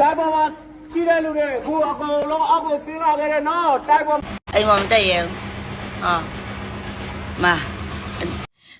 တိုက်ပေါ်မှာရှိတဲ့လူတွေအခုအကုန်လုံးအောက်ကိုဆင်းလာခဲ့တယ်နော်တိုက်ပေါ်အိမ်မမတက်ရဘူးဟာမာ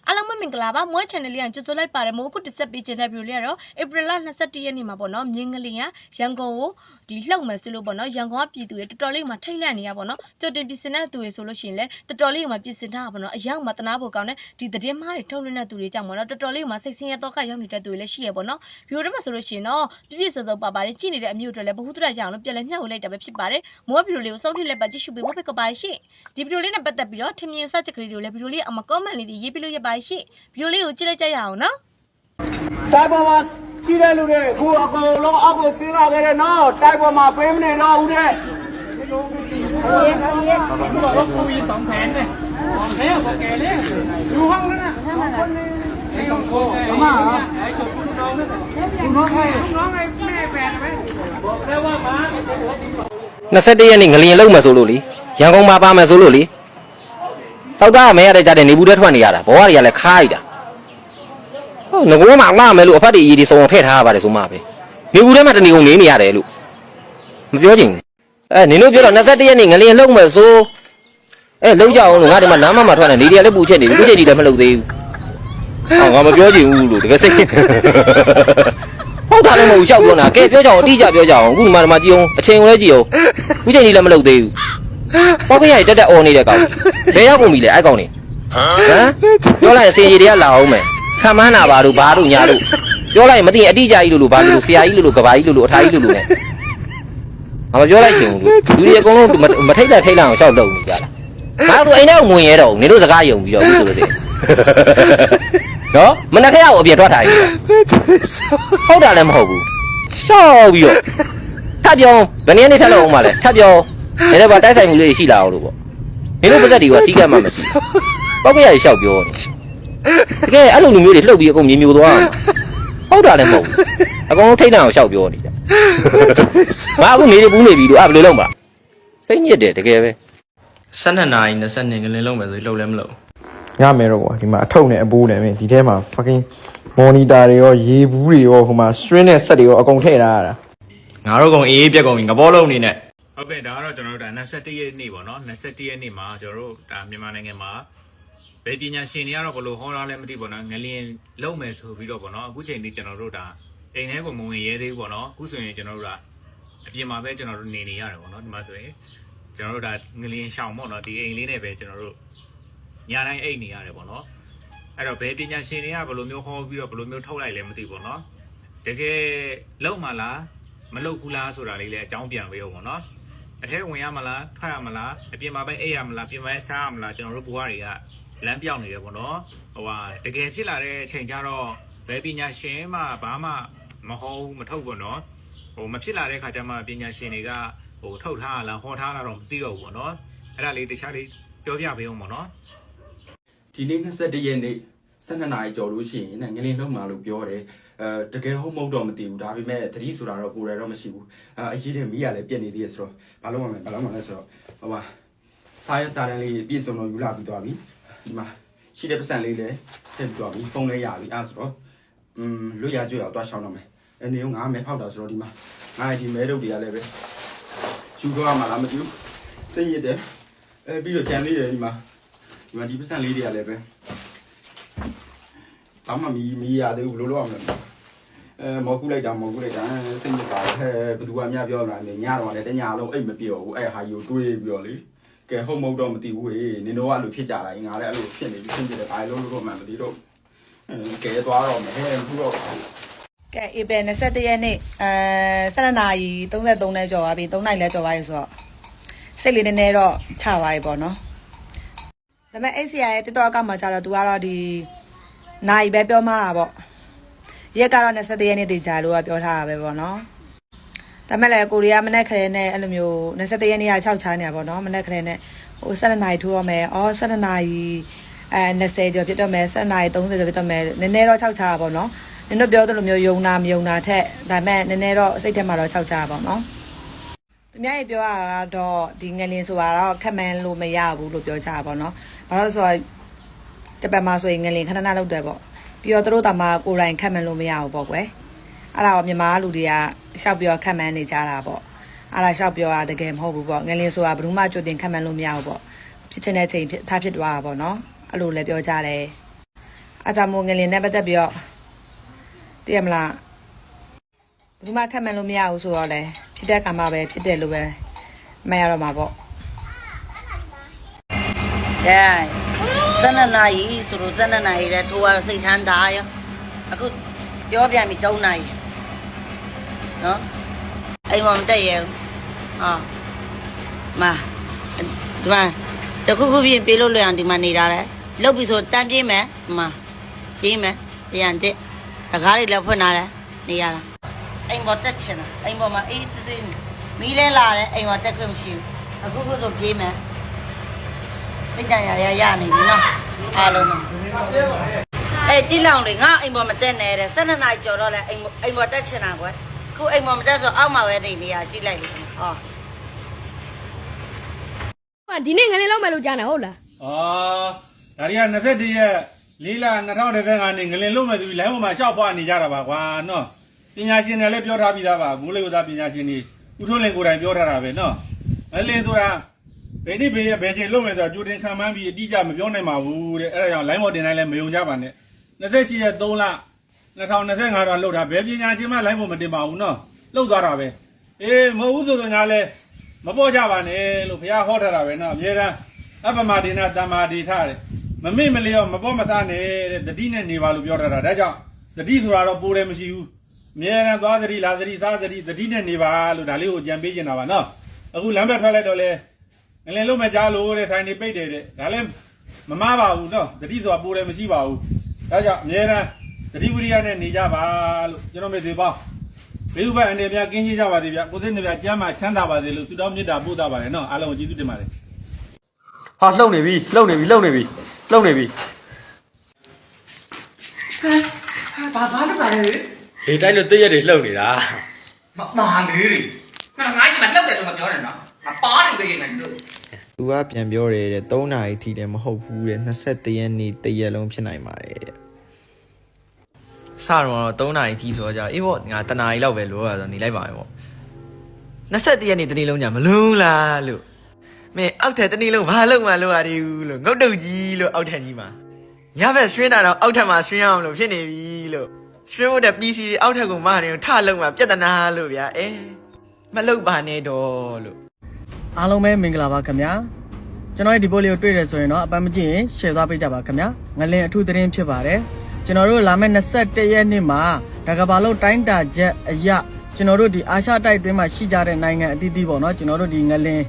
အားလုံးပဲမင်္ဂလာပါမွေး channel လေးကကြိုဆိုလိုက်ပါတယ်မို့ခုတစ်ဆက်ပေးခြင်းတဲ့ဗီဒီယိုလေးကတော့ April 21ရက်နေ့မှာပေါ့နော်မြင်းကလေးကရန်ကုန်ကိုဒီလှုပ်မယ်ဆိုလို့ပေါ့နော်ရန်ကုန်ကပြည်သူတွေတော်တော်လေးမှထိတ်လန့်နေရပါတော့ကြိုတင်ပြင်ဆင်တဲ့သူတွေဆိုလို့ရှိရင်လည်းတော်တော်လေးမှပြင်ဆင်ထားတာပေါ့နော်အရောက်မှတနာဖို့ကောင်းတဲ့ဒီသတင်းမှားတွေထုတ်လွှင့်တဲ့သူတွေကြောင့်ပေါ့နော်တော်တော်လေးမှစိတ်ဆင်းရဲတော့ကရောက်နေတဲ့သူတွေလည်းရှိရပေါ့နော်ဗီဒီယိုထဲမှာဆိုလို့ရှိရင်တော့ပြည့်ပြည့်စုံစုံပါပါတယ်ကြည့်နေတဲ့အမျိုးတွေလည်းဘ ഹു တရကြအောင်လို့ပြန်လဲမျှဝေလိုက်တာပဲဖြစ်ပါတယ်မိုးဗီဒီယိုလေးကိုစောင့်ထိလက်ပါကြည့်ရှုပေးဖို့ဖိတ်ကပါရှိဒီဗီဒီယိုလေးနဲ့ပတ်သက်ပြီးတော့ထင်မြင်စချက်ကလေးတွေကိုလည်းဗီဒီယိုလေးအမ comment လေးတွေရေးပြလို့ရပါရှိဗီဒီယိုလေးကိုကြည့်လိုက်ကြရအောင်နော်တိုက်ပေါ်မှာ ရှိတဲ့လူတွေအခုအကုန်လုံးအောက်ကိုဆင်းလာခဲ့တယ်နော်တိုက်ပေါ်မှာပေးမနေတော့ဘူးတဲ့21ရက်နေ့ငလျင်လောက်မယ်ဆိုလို့လေရန်ကုန်မှာပါမယ်ဆိုလို့လေစောက်သားကမဲရတဲ့ကြတဲ့နေဘူးတဲ့ထွက်နေရတာဘဝတွေကလည်းခါးရတာဟော ငကိုးမှာလာမယ်လို့အဖတ်တွေအည်တွေစုံအောင်ထည့်ထားရပါတယ်ဆိုမှပဲနေဘူးထဲမှာတနေကုန်နေနေရတယ်လို့မပြောချင်ဘူးအဲနင်တို့ပြောတော့21ရက်နေ့ငလျင်လောက်မယ်ဆိုအဲလောက်ကြအောင်လို့ငါဒီမှာလမ်းမမှာထွက်နေနေတွေကလည်းပူချက်နေဘူးချက်တွေလည်းမလုပ်သေးဘူးဟောငါမပြောချင်ဘူးလို့တကယ်စိတ်ဟုတ်တာလည်းမဟုတ်ဘူးရှောက်ပြောနေတာကဲပြောကြအောင်အတိအကျပြောကြအောင်အခုဒီမှာဒီမှာကြည့်အောင်အချိန်ကိုလည်းကြည့်အောင်အခုချိန်ကြီးလည်းမလုပ်သေးဘူးပေါက်ကရတက်တက်អော်နေတဲ့ကောင်ဘယ်ရောက်ကုန်ပြီလဲအဲ့ကောင်နေဟမ်ပြောလိုက်ရင်စင်ရီတွေကလာအောင်မယ် ခံမန်းနာပါတို့ဘာတို့ညာတို့ပြောလိုက်ရင်မသိရင်အတိအကျကြီးလို့လို့ဘာလို့လို့ဆရာကြီးလို့လို့ကဘာကြီးလို့လို့အထာကြီးလို့လို့ ਨੇ အမပြောလိုက်ချင်ဘူးလူတွေအကုန်လုံးမထိတ်လက်ထိတ်လက်အောင်ရှောက်လုပ်နေကြတာငါတို့အိမ်ထဲကိုငွင်ရဲတော့နေတို့စကားယုံပြီးတော့ဘူးဆိုလို့စိနော်မနှက်ခဲအောင်အပြင်ထွက်ထားရည်ဟုတ်တာလည်းမဟုတ်ဘူးရှောက်ပြီးတော့ထပ်ပြောဘယ်နည်းနဲ့ထပ်လို့အောင်မလဲထပ်ပြောနည်းနည်းပါတိုက်ဆိုင်မှုလေးရှိလာအောင်လို့ပေါ့နေတို့ပါဇက်တွေကစီးကပ်မှမရှိပောက်ကရရှောက်ပြောနေ တကယ်အဲ့လိုလူမျိုးတွေလှုပ်ပြီးအကုန်မြေမျိုးသွားအောင်ဟုတ်တာလည်းမဟုတ်ဘူးအကုန်လုံးထိတ်တန့်အောင်ရှောက်ပြောနေကြငါအခုနေနေဘူးနေပြီလို့အဲ့ဘယ်လိုလုပ်မှာစိတ်ညစ်တယ်တကယ်ပဲ12နာရီ20ငလင်းလုံးမယ်ဆိုလှုပ်လဲမလှုပ်ရမယ်တော့ကွာဒီမှာအထုပ်နဲ့အပိုးနဲ့မင်းဒီထဲမှာ fucking monitor တွေရောရေဘူးတွေရောဟိုမှာ string နဲ့ဆက်တွေရောအကုန်ထည့်ထားရတာငါတို့ကောင်အေးပြက်ကုန်ပြီငဘောလုံးအနေနဲ့ဟုတ်ကဲ့ဒါကတော့ကျွန်တော်တို့ဒါ21ရက်နေ့ပေါ့နော်21ရက်နေ့မှာကျွန်တော်တို့ဒါမြန်မာနိုင်ငံမှာ ဗေပညာရှင်တွေကတော့ဘယ်လိုဟောတာလဲမသိဘူးပေါ့နော်ငလျင်လုံးမယ်ဆိုပြီးတော့ပေါ့နော်အခုချိန်นี้ကျွန်တော်တို့ဒါအိမ်ထဲကိုမဝင်ရဲသေးဘူးပေါ့နော်အခုဆိုရင်ကျွန်တော်တို့ဒါအပြင်မှာပဲကျွန်တော်တို့နေနေရတယ်ပေါ့နော်ဒီမှာဆိုရင်ကျွန်တော်တို့ဒါငလျင်ရှောင်ပေါ့နော်ဒီအိမ်လေးနဲ့ပဲကျွန်တော်တို့ညတိုင်းအိတ်နေရတယ်ပေါ့နော်အဲ့တော့ဗေပညာရှင်တွေကဘယ်လိုမျိုးဟောပြီးတော့ဘယ်လိုမျိုးထုတ်လိုက်လဲမသိဘူးပေါ့နော်တကယ်လုံးမလားမလုံးဘူးလားဆိုတာလေးလည်းအကြောင်းပြန်ပေးအောင်ပေါ့နော်အထဲဝင်ရမလားထွက်ရမလားအပြင်မှာပဲအိပ်ရမလားပြင်ပပဲစားရမလားကျွန်တော်တို့ဘဝတွေက လမ်းပြောင်းနေတယ်ပေါ့နော်ဟိုဟာတကယ်ဖြစ်လာတဲ့အချိန်ကျတော့ဘယ်ပညာရှင်မှဘာမှမဟုတ်မထုတ်ပေါ့နော်ဟိုမဖြစ်လာတဲ့ခါကျမှပညာရှင်တွေကဟိုထုတ်ထားလားဟောထားတာတော့မသိတော့ဘူးပေါ့နော်အဲ့ဒါလေးတခြားလေးပြောပြပေးအောင်ပေါ့နော်ဒီနေ့21ရက်နေ့12နာရီကျော်လို့ရှိရင်ငလင်းလုံးမှာလို့ပြောတယ်အဲတကယ်ဟုတ်မဟုတ်တော့မသိဘူးဒါပေမဲ့သတိဆိုတာတော့ကိုယ်ရတော့မရှိဘူးအဲအရေးတဲ့မိရလည်းပြက်နေသေးရဆိုတော့ဘာလို့မှမလဲဘာလို့မှလဲဆိုတော့ဟိုပါစားရစားတန်းလေးပြည့်စုံတော့ယူလာပြီးသွားပြီ ဒီမှာရှိတဲ့ပတ်စံလေးလည်းထည့်ပြီးသွားပြီဖုန်းလည်းရပြီအဲဆိုတော့อืมလွတ်ရကြွရတော့ရှောင်းတော့မယ်အနေရောငါမဲဖောက်တာဆိုတော့ဒီမှာငါဒီမဲတုပ်တွေကလည်းပဲယူတော့မှလားမသိဘူးစိတ်ရတဲ့အဲပြီးတော့ကြံလေးတယ်ဒီမှာဒီမှာဒီပတ်စံလေးတွေကလည်းပဲဘာမှမီးမီးရသေးဘူးဘယ်လိုလုပ်အောင်လဲအဲမော်ကူလိုက်တာမော်ကူလိုက်တာစိတ်ညစ်ပါဟဲ့ဘယ်သူကမြပြောလာနေညတော့လည်းတညလုံးအိတ်မပြောဘူးအဲ့ဟာယူတွေးပြီးတော့လေ ကဲဟုတ်မဟုတ်တော့မသိဘူးဟေးနင်တို့ကအဲ့လိုဖြစ်ကြတာငါလည်းအဲ့လိုဖြစ်နေပြီဖြစ်နေတယ်ဘာလို့လို့တော့မှမသိတော့အဲကဲသွားတော့မယ်ဟဲ့ဘူးတော့ကဲ April 21ရက်နေ့အဲ7နာရီ33နဲ့ကျော်သွားပြီ3နိုင်လဲကျော်သွားပြီဆိုတော့စိတ်လေးနည်းနည်းတော့ချသွားပြီပေါ့နော်ဒါပေမဲ့ ACR ရဲ့ TikTok အကောင့်မှာကျတော့ तू ကတော့ဒီနိုင်ပဲပြောမှာတာပေါ့ရက်ကတော့21ရက်နေ့တည်ကြလို့ကပြောထားတာပဲပေါ့နော် ဒါမဲ့လည်းကိုရီးယားမနေ့ခရဲနဲ့အဲ့လိုမျိုး21ရက်နေ့က6ချားနေတာပေါ့နော်မနေ့ခရဲနဲ့ဟို7နာရီထိုးတော့မယ်အော်7နာရီအဲ20ကျော်ဖြစ်တော့မယ်7နာရီ30ကျော်ဖြစ်တော့မယ်နည်းနည်းတော့6ချားပါပေါ့နော်နင်တို့ပြောသလိုမျိုးယုံနာမယုံနာထက်ဒါမဲ့နည်းနည်းတော့စိတ်ထဲမှာတော့6ချားပါပေါ့နော်သူများကြီးပြောရတာတော့ဒီငလင်းဆိုတာတော့ခက်မှန်းလို့မရဘူးလို့ပြောကြတာပေါ့နော်ဘာလို့လဲဆိုတော့ဂျပန်မှာဆိုရင်ငလင်ခဏခဏလောက်တယ်ပေါ့ပြီးတော့သူတို့တာမှာကိုယ်တိုင်ခတ်မှန်းလို့မရဘူးပေါ့ကွယ် အဲ့ဒါတော့မြန်မာလူတွေကရှောက်ပြောခက်မှန်းနေကြတာပေါ့အဲ့ဒါရှောက်ပြောတာတကယ်မဟုတ်ဘူးပေါ့ငလင်းဆိုတာဘယ်သူမှကြိုတင်ခက်မှန်းလို့မရဘူးပေါ့ဖြစ်ချင်တဲ့ချိန်ဖြစ်ထားဖြစ်သွားတာပေါ့နော်အဲ့လိုလည်းပြောကြတယ်အကြမိုးငလင်းနဲ့ပတ်သက်ပြီးတော့သိရမလားဘယ်သူမှခက်မှန်းလို့မရဘူးဆိုတော့လေဖြစ်တဲ့ကံမှပဲဖြစ်တယ်လို့ပဲမရတော့မှာပေါ့ကဲစနနာရီဆိုလို့စနနာရီလည်းထိုးရစိတ်ထမ်းတာရောအခုပြောပြန်ပြီ3နာရီ နော်အိမ်မမတက်ရဘူးဟာမာဒီမှာတခုခုပြင်ပြေးလို့လွယ်အောင်ဒီမှာနေတာလေလုတ်ပြီဆိုတန်းပြေးမယ်ဒီမှာပြေးမယ်ပြန်တက်တကားတွေလည်းဖွင့်လာတယ်နေရတာအိမ်ပေါ်တက်ချင်တာအိမ်ပေါ်မှာအေးစစ်စစ်မီးလဲလာတယ်အိမ်ပေါ်တက်ခွင့်မရှိဘူးအခုခုဆိုပြေးမယ်စိတ်ကြံရရရနေပြီနော်အားလုံးပါအဲကြည့်လောင်လေငါအိမ်ပေါ်မတက်နဲ့တဲ့၁၂နာရီကျော်တော့လဲအိမ်ပေါ်အိမ်ပေါ်တက်ချင်တာကွယ် ခုအိမ်ပေါ်မတက်ဆိုအောက်မှာပဲနေနေရကြည့်လိုက်လေဟောဟာဒီနေ့ငလင်းလောက်မယ်လို့ကြားနေဟုတ်လားအာဒါတွေက21ရက်လေးလ2015နှစ်ငလင်လုံးမဲ့သူလိုင်းပေါ်မှာရှောက်ဖွားနေကြတာပါကွာနော်ပညာရှင်တွေလည်းပြောထားပြီးသားပါမိုးလေဝသပညာရှင်တွေဦးထွန်းလင်ကိုယ်တိုင်ပြောထားတာပဲနော်ငလင်ဆိုတာဘယ်နည်းဘယ်ရက်ဘယ်ချိန်လုံးမယ်ဆိုတာကြိုတင်ခံမှန်းပြီးအတိအကျမပြောနိုင်ပါဘူးတဲ့အဲ့ဒါကြောင့်လိုင်းပေါ်တင်တိုင်းလည်းမယုံကြပါနဲ့28ရက်3လ 2025တော့လှုပ်တာဘယ်ပညာရှင်မှလိုင်းပေါ်မတင်ပါဘူးနော်လှုပ်သွားတာပဲအေးမဟုတ်ဘူးဆိုတော့ညာလဲမပေါ်ကြပါနဲ့လို့ဘုရားဟောထားတာပဲနော်အမြဲတမ်းအပမဒေနာတမ္မာဒေထတဲ့မမေ့မလျော့မပေါ်မသားနဲ့တဲ့တတိနဲ့နေပါလို့ပြောထားတာဒါကြောင့်တတိဆိုတာတော့ပိုးတယ်မရှိဘူးအမြဲတမ်းသွားတတိလာတတိသားတတိတတိနဲ့နေပါလို့ဒါလေးကိုကြံပေးချင်တာပါနော်အခုလမ်းဘက်ထွက်လိုက်တော့လေငလင်လုံးမကြားလို့တဲ့ဆိုင်နေပိတ်တယ်တဲ့ဒါလည်းမမပါဘူးနော်တတိဆိုတာပိုးတယ်မရှိပါဘူးဒါကြောင့်အမြဲတမ်း တတိဝိရိယနဲ့နေကြပါလို့ကျွန်တော်မေတ္တာပေါ့ဘေးဥပအနေနဲ့များကင်းကြီးကြပါစေဗျကိုသိနေဗျကျမ်းမှာချမ်းသာပါစေလို့ဆုတောင်းမေတ္တာပို့တာပါတယ်နော်အားလုံးကိုကျေးဇူးတင်ပါတယ်ဟာလှုပ်နေပြီလှုပ်နေပြီလှုပ်နေပြီလှုပ်နေပြီဘာဘာလို့ပါလဲလေတိုက်လို့တည့်ရက်တွေလှုပ်နေတာမမာလေးငါငါ့ကြီးမလှုပ်တယ်လို့မပြောနဲ့နော်မပါနေပဲနေလို့သူကပြန်ပြောတယ်တဲ့3နာရီထိလည်းမဟုတ်ဘူးတဲ့21ရက်နေ့တရက်လုံးဖြစ်နိုင်ပါတယ်တဲ့ စတော့3နာရီကြီးဆိုတော့ကြာအေးပေါ့ငါတနာရီလောက်ပဲလိုရဆိုနေလိုက်ပါမယ်ပေါ့21ရက်နေ့တနေ့လုံးကြာမလုံးလားလို့မင်းအောက်ထက်တနေ့လုံးဘာလုံးမှလို့ရတယ်ဘူးလို့ငုတ်တုတ်ကြီးလို့အောက်ထက်ကြီးမှာညဘက်ဆွင်းတာတော့အောက်ထက်မှာဆွင်းအောင်လို့ဖြစ်နေပြီလို့ဆွင်းဖို့တဲ့ PC တွေအောက်ထက်ကိုမနေထလုံးမှာပြဿနာလို့ဗျာအဲမလုပ်ပါနဲ့တော့လို့အားလုံးပဲမင်္ဂလာပါခင်ဗျာကျွန်တော်ရဲ့ဒီပို့လေးကိုတွေ့ရဆိုရင်တော့အပန်းမကြည့်ရင် share သွားပေးကြပါခင်ဗျာငလင်အထူးသတင်းဖြစ်ပါတယ် ကျွန်တော်တို့လာမယ့်21ရက်နေ့မှာဒါကဘာလို့တိုင်းတာချက်အရကျွန်တော်တို့ဒီအာရှတိုက်တွင်းမှာရှိကြတဲ့နိုင်ငံအသီးသီးပေါ့နော်ကျွန်တော်တို့ဒီငလင်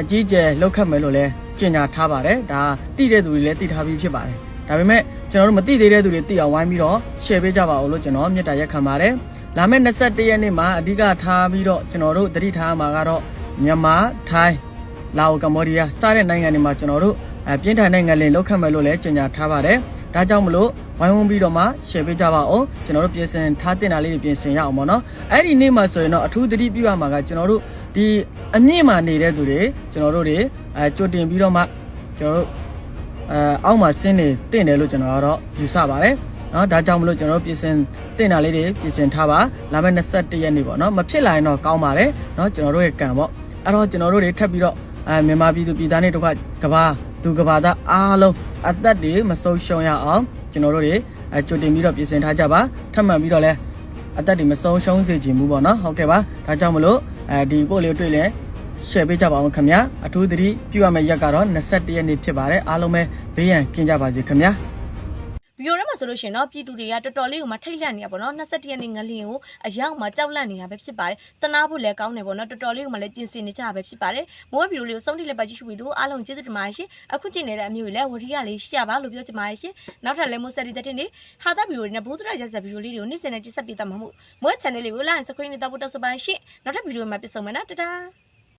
အကြီးကျယ်လောက်ခတ်မယ်လို့လည်းကြေညာထားပါတယ်ဒါတိတဲ့သူတွေလည်းတိထားပြီးဖြစ်ပါတယ်ဒါပေမဲ့ကျွန်တော်တို့မတိသေးတဲ့သူတွေတိအောင်ဝိုင်းပြီးတော့ share ပေးကြပါဦးလို့ကျွန်တော်မြတ်တာရက်ခံပါတယ်လာမယ့်21ရက်နေ့မှာအဓိကထားပြီးတော့ကျွန်တော်တို့သတိထားမှာကတော့မြန်မာထိုင်းလာအိုကမ္ဘောဒီးယားစတဲ့နိုင်ငံတွေမှာကျွန်တော်တို့အပြင်းထန်တဲ့ငလင်လောက်ခတ်မယ်လို့လည်းကြေညာထားပါတယ်။ ဒါကြောင့်မလို့ဝိုင်းဝန်းပြီးတော့မှ share ပေးကြပါဦး။ကျွန်တော်တို့ပြင်ဆင်ထားတင်တာလေးတွေပြင်ဆင်ရအောင်ပေါ့နော်။အဲ့ဒီနေ့မှာဆိုရင်တော့အထူးသတိပြုရမှာကကျွန်တော်တို့ဒီအမြင့်မှာနေတဲ့သူတွေကျွန်တော်တို့တွေအဲကြိုတင်ပြီးတော့မှကျွန်တော်တို့အဲအောက်မှာဆင်းနေတင့်တယ်လို့ကျွန်တော်ကတော့ယူဆပါတယ်။နော်ဒါကြောင့်မလို့ကျွန်တော်တို့ပြင်ဆင်တင်တာလေးတွေပြင်ဆင်ထားပါလာမယ့်21ရက်နေ့ပေါ့နော်မဖြစ်လာရင်တော့ကောင်းပါတယ်နော်ကျွန်တော်တို့ရဲ့ကံပေါ့အဲ့တော့ကျွန်တော်တို့တွေထပ်ပြီးတော့အဲမြန်မာပြည်သူပြည်သားတွေတို့ကကဘာ သူကဘာသားအားလုံးအသက်တွေမဆုံးရှုံးရအောင်ကျွန်တော်တို့တွေအဲကြိုတင်ပြီးတော့ပြင်ဆင်ထားကြပါထပ်မံပြီးတော့လဲအသက်တွေမဆုံးရှုံးစေချင်ဘူးပေါ့နော်ဟုတ်ကဲ့ပါဒါကြောင့်မလို့အဲဒီပို့လေးတွေ့လဲ share ပေးကြပါအောင်ခင်ဗျာအထူးသတိပြုရမယ့်ရက်ကတော့21ရက်နေ့ဖြစ်ပါတယ်အားလုံးပဲဘေးရန်ကင်းကြပါစေခင်ဗျာ ဗီဒီယိုထဲမှာဆိုလို့ရှိရင်တော့ပြည်သူတွေကတော်တော်လေးကိုမှထိတ်လန့်နေတာပေါ့နော်21ရက်နေ့ငလျင်ကိုအရောက်မှကြောက်လန့်နေတာပဲဖြစ်ပါတယ်တနာဖို့လည်းကောင်းတယ်ပေါ့နော်တော်တော်လေးကိုမှလည်းပြင်ဆင်နေကြတာပဲဖြစ်ပါတယ်မိုးဗီဒီယိုလေးကိုဆုံးထိလည်းပါကြည့်ရှုပြီးတော့အားလုံးကျေးဇူးတင်ပါတယ်ရှင်အခုကြည့်နေတဲ့အမျိုးကြီးလည်းဝရီကလေးရှရပါလို့ပြောချင်ပါတယ်ရှင်နောက်ထပ်လည်းမိုးဆက်ဒီတဲ့တင်နေဟာတာဗီဒီယိုတွေနဲ့ဘိုးသူရရဆက်ဗီဒီယိုလေးတွေကိုနေ့စဉ်နဲ့ကြည့်ဆက်ပြသမှာမို့မိုး channel လေးကို like subscribe နဲ့တောက်ဖို့တောက်စပါရှင်နောက်ထပ်ဗီဒီယိုမှာပြန်ဆုံမယ်နော်တတား